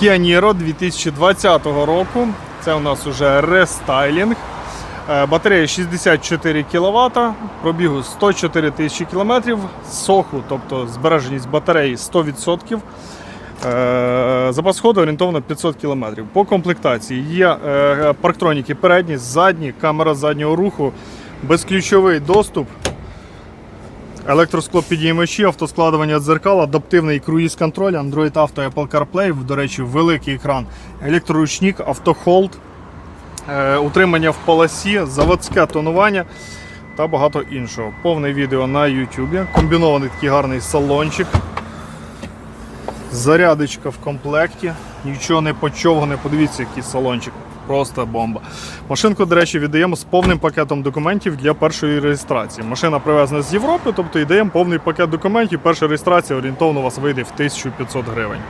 Kia Niro 2020 року. Це у нас уже рестайлінг. Е, Батарея 64 кВт, пробігу 104 тисячі км, соху, тобто збереженість батареї 100%. Е, Запас ходу орієнтовно 500 км. По комплектації є е, парктроніки передні, задні, камера заднього руху, безключовий доступ, електросклопідіймачі, автоскладування дзеркал, адаптивний круїз-контроль, Android Auto, Apple CarPlay, до речі, великий екран, електроручник, автохолд, е, утримання в полосі, заводське тонування та багато іншого. Повне відео на YouTube. Комбінований такий гарний салончик. Зарядочка в комплекті, нічого не почовгане. Подивіться, який салончик. Просто бомба. Машинку, до речі, віддаємо з повним пакетом документів для першої реєстрації. Машина привезена з Європи, тобто віддаємо повний пакет документів. Перша реєстрація орієнтовно у вас вийде в 1500 гривень.